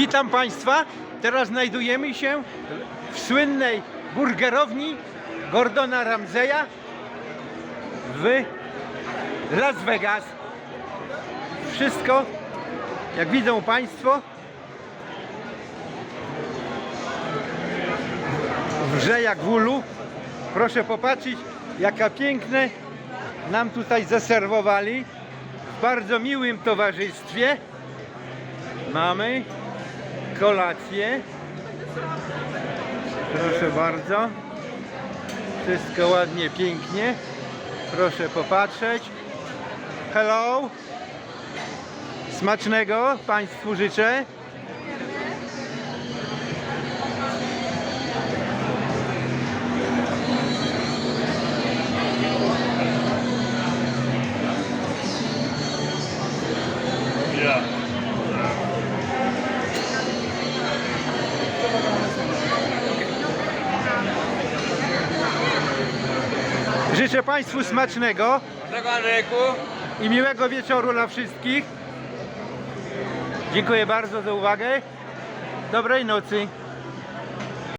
Witam Państwa. Teraz znajdujemy się w słynnej burgerowni Gordona Ramseya w Las Vegas. Wszystko, jak widzą Państwo, wrze jak w ulu. Proszę popatrzeć, jaka piękne nam tutaj zaserwowali. W bardzo miłym towarzystwie. Mamy kolację. Proszę bardzo. Wszystko ładnie, pięknie. Proszę popatrzeć. Hello. Smacznego Państwu życzę. Życzę Państwu smacznego i miłego wieczoru dla wszystkich. Dziękuję bardzo za uwagę. Dobrej nocy.